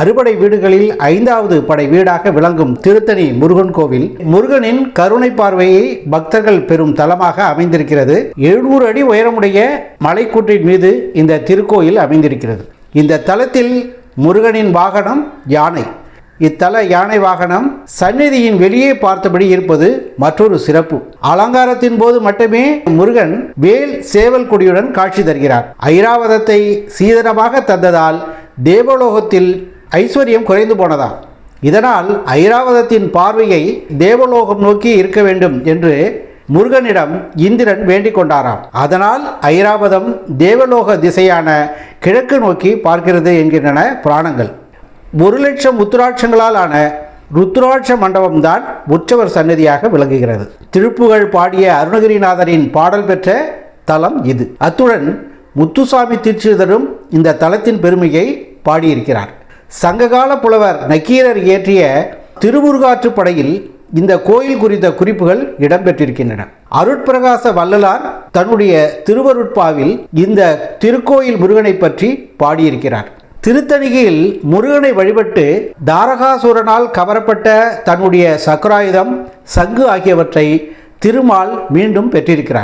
அறுபடை வீடுகளில் ஐந்தாவது படை வீடாக விளங்கும் திருத்தணி முருகன் கோவில் முருகனின் கருணை பார்வையை பக்தர்கள் பெறும் தலமாக அமைந்திருக்கிறது. எழுநூறு அடி உயரமுடைய மலைக்கூற்றின் மீது இந்த திருக்கோயில் அமைந்திருக்கிறது. இந்த தலத்தில் முருகனின் வாகனம் யானை. இத்தல யானை வாகனம் சந்நிதியின் வெளியே பார்த்தபடி இருப்பது மற்றொரு சிறப்பு. அலங்காரத்தின் போது மட்டுமே முருகன் வேல் சேவல் கொடியுடன் காட்சி தருகிறார். ஐராவதத்தை சீதனமாக தந்ததால் தேவலோகத்தில் ஐஸ்வர்யம் குறைந்து போனதா? இதனால் ஐராவதத்தின் பார்வையை தேவலோகம் நோக்கி இருக்க வேண்டும் என்று முருகனிடம் இந்திரன் வேண்டிக் கொண்டாராம். அதனால் ஐராவதம் தேவலோக திசையான கிழக்கு நோக்கி பார்க்கிறது என்கின்றன புராணங்கள். ஒரு லட்சம் உத்ராட்சங்களால் ஆன ருத்ராட்ச மண்டபம்தான் உற்சவர் சன்னதியாக விளங்குகிறது. திருப்புகழ் பாடிய அருணகிரிநாதரின் பாடல் பெற்ற தலம் இது. அத்துடன் முத்துசாமி தீட்சிதரும் இந்த தலத்தின் பெருமையை பாடியிருக்கிறார். சங்ககால புலவர் நக்கீரர் இயற்றிய திருமுருகாற்றுப்படையில் இந்த கோயில் குறித்த குறிப்புகள் இடம்பெற்றிருக்கின்றன. அருட்பிரகாச வள்ளலார் தன்னுடைய திருவருட்பாவில் இந்த திருக்கோயில் முருகனை பற்றி பாடியிருக்கிறார். திருத்தணிகையில் முருகனை வழிபட்டு தாரகாசுரனால் கவரப்பட்ட தன்னுடைய சக்கராயுதம் சங்கு ஆகியவற்றை திருமால் மீண்டும் பெற்றிருக்கிறார்.